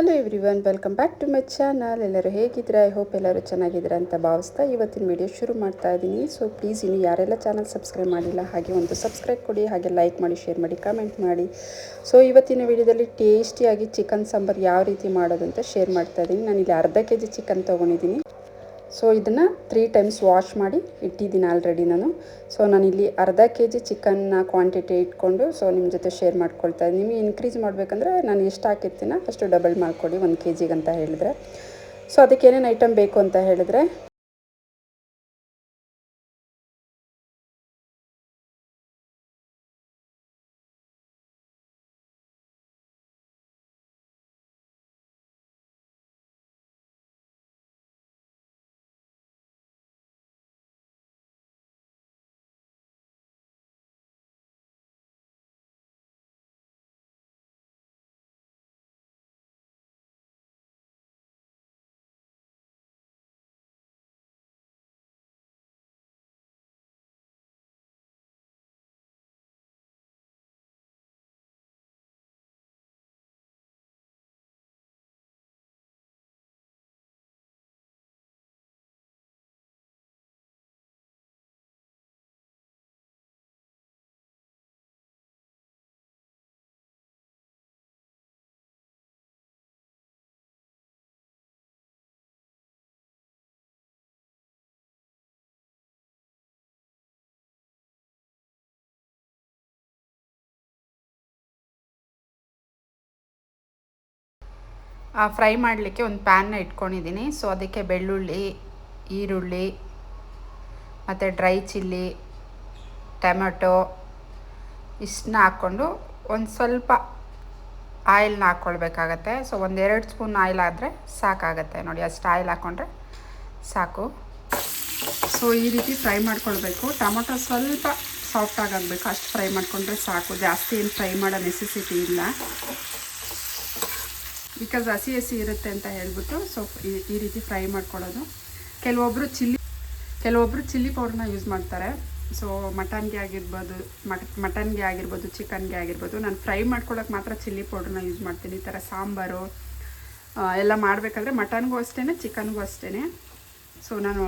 Hello everyone welcome back to my channel ಎಲ್ಲರೂ ಹೇಗಿದ್ದೀರಾ? I hope ಎಲ್ಲರೂ ಚೆನ್ನಾಗಿದ್ದೀರಾ ಅಂತ ಭಾವಿಸ್ತಾ ಇವತ್ತಿನ ವಿಡಿಯೋ ಶುರು ಮಾಡ್ತಾ ಇದ್ದೀನಿ. ಸೊ ಪ್ಲೀಸ್ ಇನ್ನು ಯಾರೆಲ್ಲ ಚಾನಲ್ ಸಬ್ಸ್ಕ್ರೈಬ್ ಮಾಡಿಲ್ಲ, ಹಾಗೆ ಒಂದು ಸಬ್ಸ್ಕ್ರೈಬ್ ಕೊಡಿ, ಹಾಗೆ ಲೈಕ್ ಮಾಡಿ ಶೇರ್ ಮಾಡಿ ಕಮೆಂಟ್ ಮಾಡಿ. ಸೊ ಇವತ್ತಿನ ವಿಡಿಯೋದಲ್ಲಿ ಟೇಸ್ಟಿಯಾಗಿ ಚಿಕನ್ ಸಾಂಬಾರು ಯಾವ ರೀತಿ ಮಾಡೋದು ಅಂತ ಶೇರ್ ಮಾಡ್ತಾ ಇದ್ದೀನಿ. ಇಲ್ಲಿ ಅರ್ಧ ಕೆ ಜಿ ಚಿಕನ್ ತೊಗೊಂಡಿದ್ದೀನಿ. ಸೊ ಇದನ್ನು ತ್ರೀ ಟೈಮ್ಸ್ ವಾಶ್ ಮಾಡಿ ಇಟ್ಟಿದ್ದೀನಿ ಆಲ್ರೆಡಿ ನಾನು. ಸೊ ನಾನಿಲ್ಲಿ ಅರ್ಧ ಕೆ ಜಿ ಚಿಕನ್ನ ಕ್ವಾಂಟಿಟಿ ಇಟ್ಕೊಂಡು ಸೊ ನಿಮ್ಮ ಜೊತೆ ಶೇರ್ ಮಾಡ್ಕೊಳ್ತಾ ಇದ್ದೀನಿ. ನಿಮಗೆ ಇನ್ಕ್ರೀಸ್ ಮಾಡಬೇಕಂದ್ರೆ ನಾನು ಎಷ್ಟು ಹಾಕಿರ್ತೀನ ಅಷ್ಟು ಡಬಲ್ ಮಾಡಿಕೊಡಿ, ಒಂದು ಕೆ ಜಿಗೆ ಅಂತ ಹೇಳಿದ್ರೆ. ಸೊ ಅದಕ್ಕೆ ಏನೇನು ಐಟಮ್ ಬೇಕು ಅಂತ ಹೇಳಿದ್ರೆ ಫ್ರೈ ಮಾಡಲಿಕ್ಕೆ ಒಂದು ಪ್ಯಾನ್ನ ಇಟ್ಕೊಂಡಿದ್ದೀನಿ. ಸೊ ಅದಕ್ಕೆ ಬೆಳ್ಳುಳ್ಳಿ, ಈರುಳ್ಳಿ, ಮತ್ತು ಡ್ರೈ ಚಿಲ್ಲಿ, ಟೊಮೆಟೊ ಇಷ್ಟನ್ನ ಹಾಕ್ಕೊಂಡು ಒಂದು ಸ್ವಲ್ಪ ಆಯಿಲ್ನ ಹಾಕ್ಕೊಳ್ಬೇಕಾಗತ್ತೆ. ಸೊ ಒಂದೆರಡು ಸ್ಪೂನ್ ಆಯಿಲ್ ಆದರೆ ಸಾಕಾಗತ್ತೆ. ನೋಡಿ, ಅಷ್ಟು ಆಯಿಲ್ ಹಾಕ್ಕೊಂಡ್ರೆ ಸಾಕು. ಸೊ ಈ ರೀತಿ ಫ್ರೈ ಮಾಡ್ಕೊಳ್ಬೇಕು. ಟೊಮೊಟೊ ಸ್ವಲ್ಪ ಸಾಫ್ಟಾಗಿ ಆಗಬೇಕು. ಅಷ್ಟು ಫ್ರೈ ಮಾಡಿಕೊಂಡ್ರೆ ಸಾಕು. ಜಾಸ್ತಿ ಏನು ಫ್ರೈ ಮಾಡೋ ನೆಸೆಸಿಟಿ ಇಲ್ಲ. ಬಿಕಾಸ್ ಹಸಿ ಹಸಿ ಇರುತ್ತೆ ಅಂತ ಹೇಳ್ಬಿಟ್ಟು ಸೊ ಈ ರೀತಿ ಫ್ರೈ ಮಾಡ್ಕೊಳ್ಳೋದು ಕೆಲವೊಬ್ಬರು ಚಿಲ್ಲಿ ಕೆಲವೊಬ್ಬರು ಚಿಲ್ಲಿ ಪೌಡ್ರನ್ನ ಯೂಸ್ ಮಾಡ್ತಾರೆ. ಸೊ ಮಟನ್ಗೆ ಆಗಿರ್ಬೋದು, ಮಟ್, ಮಟನ್ಗೆ ಆಗಿರ್ಬೋದು, ಚಿಕನ್ಗೆ ಆಗಿರ್ಬೋದು, ನಾನು ಫ್ರೈ ಮಾಡ್ಕೊಳ್ಳೋಕೆ ಮಾತ್ರ ಚಿಲ್ಲಿ ಪೌಡ್ರನ್ನ ಯೂಸ್ ಮಾಡ್ತೀನಿ. ಈ ಥರ ಸಾಂಬಾರು ಎಲ್ಲ ಮಾಡಬೇಕಾದ್ರೆ ಮಟನ್ಗೂ ಅಷ್ಟೇ ಚಿಕನ್ಗೂ ಅಷ್ಟೇ ಸೊ ನಾನು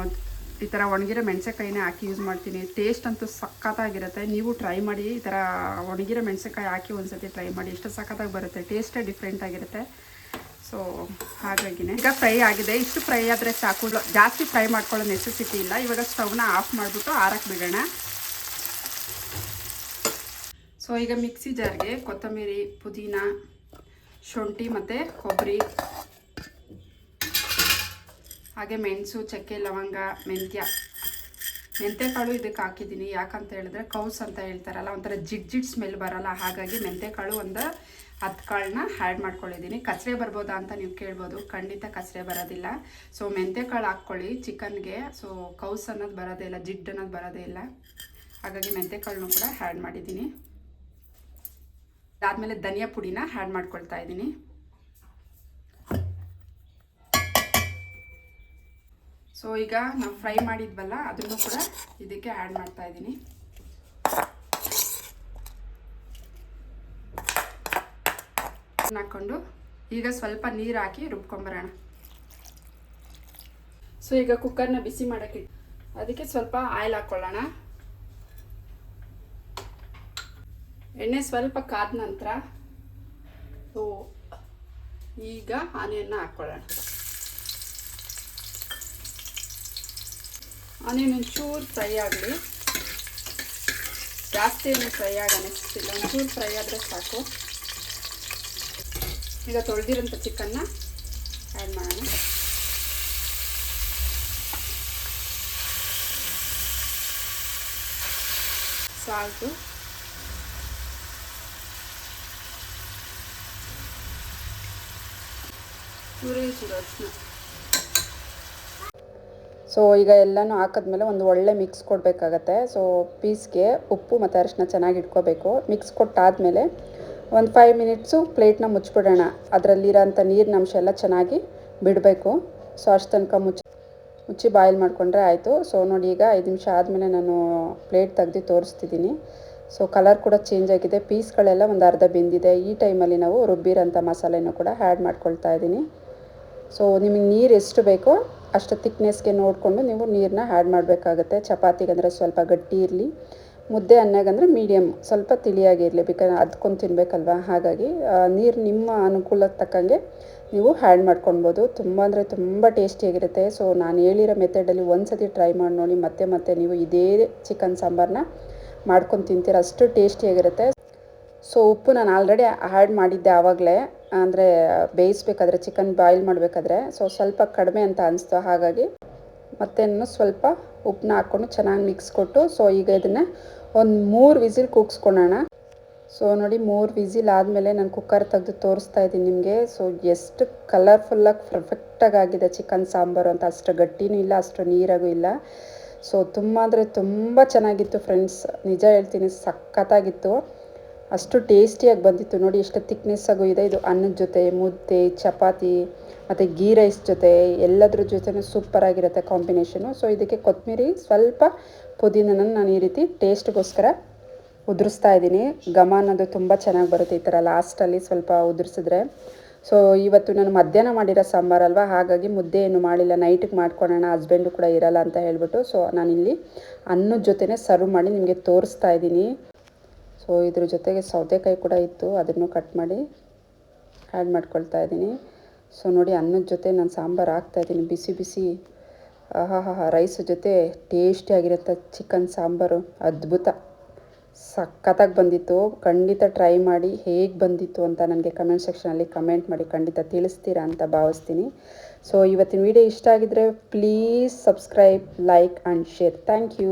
ಈ ಥರ ಒಣಗಿರೋ ಮೆಣಸೆಕಾಯಿನೇ ಹಾಕಿ ಯೂಸ್ ಮಾಡ್ತೀನಿ. ಟೇಸ್ಟ್ ಅಂತೂ ಸಖತ್ತಾಗಿರುತ್ತೆ. ನೀವು ಟ್ರೈ ಮಾಡಿ ಈ ಥರ ಒಣಗಿರೋ ಮೆಣಸೆಕಾಯಿ ಹಾಕಿ ಒಂದು ಸತಿ ಟ್ರೈ ಮಾಡಿ, ಎಷ್ಟು ಸಖತ್ತಾಗಿ ಬರುತ್ತೆ? ಟೇಸ್ಟೇ ಡಿಫ್ರೆಂಟ್ ಆಗಿರುತ್ತೆ. ಸೊ ಹಾಗಾಗಿನೇ ಈಗ ಫ್ರೈ ಆಗಿದೆ. ಇಷ್ಟು ಫ್ರೈ ಆದರೆ ಸಾಕು. ಜಾಸ್ತಿ ಫ್ರೈ ಮಾಡ್ಕೊಳ್ಳೋ ನೆಸೆಸಿಟಿ ಇಲ್ಲ. ಇವಾಗ ಸ್ಟವ್ನ ಆಫ್ ಮಾಡಿಬಿಟ್ಟು ಆರಕ್ಕೆ ಬಿಡೋಣ. ಸೊ ಈಗ ಮಿಕ್ಸಿ ಜಾರ್ಗೆ ಕೊತ್ತಂಬರಿ, ಪುದೀನ, ಶುಂಠಿ ಮತ್ತು ಕೊಬ್ಬರಿ. ಹಾಗೆ ಮೆಣಸು, ಚಕ್ಕೆ, ಲವಂಗ, ಮೆಂತ್ಯ. ಮೆಂತೆಕಾಳು ಇದಕ್ಕೆ ಹಾಕಿದ್ದೀನಿ. ಯಾಕಂತ ಹೇಳಿದ್ರೆ ಕೌಸ್ ಅಂತ ಹೇಳ್ತಾರಲ್ಲ, ಒಂಥರ ಜಿಡ್ ಜಿಡ್ ಸ್ಮೆಲ್ ಬರಲ್ಲ. ಹಾಗಾಗಿ ಮೆಂತೆಕಾಳು ಒಂದು ಹತ್ತು ಕಾಳನ್ನ ಆ್ಯಡ್ ಮಾಡ್ಕೊಂಡಿದ್ದೀನಿ ಕಸರೆ ಬರ್ಬೋದಾ ಅಂತ ನೀವು ಕೇಳ್ಬೋದು. ಖಂಡಿತ ಕಸರೆ ಬರೋದಿಲ್ಲ. ಸೊ ಮೆಂತೆಕಾಳು ಹಾಕ್ಕೊಳ್ಳಿ ಚಿಕನ್ಗೆ. ಸೊ ಕೌಸ್ ಅನ್ನೋದು ಬರೋದೇ ಇಲ್ಲ, ಜಿಡ್ ಅನ್ನೋದು ಬರೋದೇ ಇಲ್ಲ. ಹಾಗಾಗಿ ಮೆಂತೆಕಾಳನ್ನು ಕೂಡ ಹ್ಯಾಡ್ ಮಾಡಿದ್ದೀನಿ. ಅದಾದಮೇಲೆ ಧನಿಯಾ ಪುಡಿನ ಆ್ಯಡ್ ಮಾಡ್ಕೊಳ್ತಾ ಇದ್ದೀನಿ. ಸೊ ಈಗ ನಾವು ಫ್ರೈ ಮಾಡಿದ್ವಲ್ಲ, ಅದನ್ನು ಕೂಡ ಇದಕ್ಕೆ ಆ್ಯಡ್ ಮಾಡ್ತಾ ಇದ್ದೀನಿ ಹಾಕ್ಕೊಂಡು ಈಗ ಸ್ವಲ್ಪ ನೀರು ಹಾಕಿ ರುಬ್ಕೊಂಬರೋಣ. ಸೊ ಈಗ ಕುಕ್ಕರ್ನ ಬಿಸಿ ಮಾಡೋಕ್ಕೆ ಅದಕ್ಕೆ ಸ್ವಲ್ಪ ಆಯಿಲ್ ಹಾಕ್ಕೊಳ್ಳೋಣ ಎಣ್ಣೆ ಸ್ವಲ್ಪ ಕಾದ ನಂತರ ಸೊ ಈಗ ಆನಿಯನ್ನ ಹಾಕ್ಕೊಳ್ಳೋಣ ಆನಿಯನ್ ಒಂಚೂರು ಫ್ರೈ ಆಗಲಿ. ಜಾಸ್ತಿ ಏನು ಫ್ರೈ ಆಗ ಅನಿಸ್ತಿಲ್ಲ ಒಂಚೂರು ಫ್ರೈ ಆದರೆ ಸಾಕು. ಈಗ ತೊಳೆದಿರೋಂಥ ಚಿಕನ್ನ ಆ್ಯಡ್ ಮಾಡೋಣ. ಸಾಲ್ಟು. ಚೂರು ಅರಿಶಿನ ಸೊ ಈಗ ಎಲ್ಲನೂ ಹಾಕಿದ್ಮೇಲೆ ಒಂದು ಒಳ್ಳೆ ಮಿಕ್ಸ್ ಕೊಡಬೇಕಾಗತ್ತೆ. ಸೊ ಪೀಸ್ಗೆ ಉಪ್ಪು ಮತ್ತು ಅರಿಶಿನ ಚೆನ್ನಾಗಿ ಇಟ್ಕೋಬೇಕು. ಮಿಕ್ಸ್ ಕೊಟ್ಟಾದಮೇಲೆ ಒಂದು ಫೈವ್ ಮಿನಿಟ್ಸು ಪ್ಲೇಟ್ನ ಮುಚ್ಚಿಬಿಡೋಣ ಅದರಲ್ಲಿರೋಂಥ ನೀರಿನ ಅಂಶ ಎಲ್ಲ ಚೆನ್ನಾಗಿ ಬಿಡಬೇಕು. ಸೊ ಅಷ್ಟು ತನಕ ಮುಚ್ಚಿ ಮುಚ್ಚಿ ಬಾಯ್ಲ್ ಮಾಡಿಕೊಂಡ್ರೆ ಆಯಿತು. ಸೊ ನೋಡಿ ಈಗ ಐದು ನಿಮಿಷ ಆದಮೇಲೆ ನಾನು ಪ್ಲೇಟ್ ತೆಗ್ದು ತೋರಿಸ್ತಿದ್ದೀನಿ. ಸೊ ಕಲರ್ ಕೂಡ ಚೇಂಜ್ ಆಗಿದೆ. ಪೀಸ್ಗಳೆಲ್ಲ ಒಂದು ಅರ್ಧ ಬೆಂದಿದೆ. ಈ ಟೈಮಲ್ಲಿ ನಾವು ರುಬ್ಬಿರೋಂಥ ಮಸಾಲೆನೂ ಕೂಡ ಆ್ಯಡ್ ಮಾಡ್ಕೊಳ್ತಾ ಇದ್ದೀನಿ. ಸೊ ನಿಮಗೆ ನೀರು ಎಷ್ಟು ಬೇಕೋ ಅಷ್ಟು ತಿಕ್ನೆಸ್ಗೆ ನೋಡಿಕೊಂಡು ನೀವು ನೀರನ್ನ ಆ್ಯಡ್ ಮಾಡಬೇಕಾಗತ್ತೆ. ಚಪಾತಿಗೆ ಅಂದರೆ ಸ್ವಲ್ಪ ಗಟ್ಟಿ ಇರಲಿ, ಮುದ್ದೆ ಅನ್ನಗಂದ್ರೆ ಮೀಡಿಯಮ್ ಸ್ವಲ್ಪ ತಿಳಿಯಾಗಿರಲಿ ಬೇಕಾದ್ರೆ ಅದ್ಕೊಂಡು ತಿನ್ನಬೇಕಲ್ವ ಹಾಗಾಗಿ ನೀರು ನಿಮ್ಮ ಅನುಕೂಲಕ್ಕೆ ತಕ್ಕಂಗೆ ನೀವು ಹ್ಯಾಡ್ ಮಾಡ್ಕೊಳ್ಬೋದು. ತುಂಬ ಅಂದರೆ ತುಂಬ ಟೇಸ್ಟಿಯಾಗಿರುತ್ತೆ ಸೊ ನಾನು ಹೇಳಿರೋ ಮೆಥಡಲ್ಲಿ ಒಂದು ಸತಿ ಟ್ರೈ ಮಾಡಿ ನೋಡಿ, ಮತ್ತೆ ಮತ್ತೆ ನೀವು ಇದೇ ಚಿಕನ್ ಸಾಂಬಾರನ್ನ ಮಾಡ್ಕೊಂಡು ತಿಂತೀರ. ಅಷ್ಟು ಟೇಸ್ಟಿಯಾಗಿರುತ್ತೆ ಸೊ ಉಪ್ಪು ನಾನು ಆಲ್ರೆಡಿ ಆ್ಯಡ್ ಮಾಡಿದ್ದೆ ಆವಾಗಲೇ. ಅಂದರೆ ಬೇಯಿಸ್ಬೇಕಾದ್ರೆ ಚಿಕನ್ ಬಾಯ್ಲ್ ಮಾಡಬೇಕಾದ್ರೆ ಸೊ ಸ್ವಲ್ಪ ಕಡಿಮೆ ಅಂತ ಅನಿಸ್ತು. ಹಾಗಾಗಿ ಮತ್ತೆ ಸ್ವಲ್ಪ ಉಪ್ಪನ್ನ ಹಾಕ್ಕೊಂಡು ಚೆನ್ನಾಗಿ ಮಿಕ್ಸ್ ಕೊಟ್ಟು ಸೊ ಈಗ ಇದನ್ನು ಒಂದು ಮೂರು ವಿಸಿಲ್ ಕೂಗಿಸ್ಕೊಳ್ಳೋಣ ಸೊ ನೋಡಿ ಮೂರು ವಿಸಿಲ್ ಆದಮೇಲೆ ನಾನು ಕುಕ್ಕರ್ ತೆಗೆದು ತೋರಿಸ್ತಾ ಇದ್ದೀನಿ ನಿಮಗೆ. ಸೊ ಎಷ್ಟು ಕಲರ್ಫುಲ್ಲಾಗಿ ಪರ್ಫೆಕ್ಟಾಗಿ ಆಗಿದೆ ಚಿಕನ್ ಸಾಂಬಾರು ಅಂತ. ಅಷ್ಟು ಗಟ್ಟಿನೂ ಇಲ್ಲ, ಅಷ್ಟು ನೀರಾಗೂ ಇಲ್ಲ. ಸೊ ತುಂಬ ಅಂದರೆ ತುಂಬ ಚೆನ್ನಾಗಿತ್ತು ಫ್ರೆಂಡ್ಸ್ ನಿಜ ಹೇಳ್ತೀನಿ, ಸಖತ್ತಾಗಿತ್ತು. ಅಷ್ಟು ಟೇಸ್ಟಿಯಾಗಿ ಬಂದಿತ್ತು. ನೋಡಿ, ಎಷ್ಟು ತಿಕ್ನೆಸ್ಸಾಗೂ ಇದೆ. ಇದು ಅನ್ನದ ಜೊತೆ, ಮುದ್ದೆ, ಚಪಾತಿ, ಮತ್ತು ಗೀ ರೈಸ್ ಜೊತೆ, ಎಲ್ಲದ್ರ ಜೊತೆನೂ ಸೂಪರಾಗಿರುತ್ತೆ ಕಾಂಬಿನೇಷನು ಸೊ ಇದಕ್ಕೆ ಕೊತ್ತಂಬರಿ ಸ್ವಲ್ಪ ಪುದೀನನ ನಾನು ಈ ರೀತಿ ಟೇಸ್ಟ್ಗೋಸ್ಕರ ಉದುರಿಸ್ತಾ ಇದ್ದೀನಿ. ಘಮ ಅನ್ನೋದು ತುಂಬ ಚೆನ್ನಾಗಿ ಬರುತ್ತೆ ಈ ಥರ ಲಾಸ್ಟಲ್ಲಿ ಸ್ವಲ್ಪ ಉದುರಿಸಿದ್ರೆ. ಸೊ ಇವತ್ತು ನಾನು ಮಧ್ಯಾಹ್ನ ಮಾಡಿರೋ ಸಾಂಬಾರಲ್ವ ಹಾಗಾಗಿ ಮುದ್ದೆ ಏನು ಮಾಡಿಲ್ಲ ನೈಟಿಗೆ ಮಾಡ್ಕೊಳೋಣ. ಹಸ್ಬೆಂಡು ಕೂಡ ಇರಲ್ಲ ಅಂತ ಹೇಳ್ಬಿಟ್ಟು. ಸೊ ನಾನಿಲ್ಲಿ ಅನ್ನದ ಜೊತೆನೇ ಸರ್ವ್ ಮಾಡಿ ನಿಮಗೆ ತೋರಿಸ್ತಾ ಇದ್ದೀನಿ. ಸೊ ಇದ್ರ ಜೊತೆಗೆ ಸೌತೆಕಾಯಿ ಕೂಡ ಇತ್ತು. ಅದನ್ನು ಕಟ್ ಮಾಡಿ ಆ್ಯಡ್ ಮಾಡ್ಕೊಳ್ತಾ ಇದ್ದೀನಿ. ಸೊ ನೋಡಿ ಅನ್ನದ ಜೊತೆ ನಾನು ಸಾಂಬಾರು ಹಾಕ್ತಾಯಿದ್ದೀನಿ ಬಿಸಿ ಬಿಸಿ ಆಹಾ ರೈಸ್ ಜೊತೆ ಟೇಸ್ಟಿಯಾಗಿರುತ್ತ ಚಿಕನ್ ಸಾಂಬಾರು. ಅದ್ಭುತ. ಸಖತ್ತಾಗಿ ಬಂದಿತ್ತು. ಖಂಡಿತ ಟ್ರೈ ಮಾಡಿ ಹೇಗೆ ಬಂದಿತ್ತು ಅಂತ ನನಗೆ ಕಮೆಂಟ್ ಸೆಕ್ಷನಲ್ಲಿ ಕಮೆಂಟ್ ಮಾಡಿ ಖಂಡಿತ ತಿಳಿಸ್ತೀರಾ ಅಂತ ಭಾವಿಸ್ತೀನಿ. ಸೊ ಇವತ್ತಿನ ವಿಡಿಯೋ ಇಷ್ಟ ಆಗಿದ್ದರೆ please subscribe like and share thank you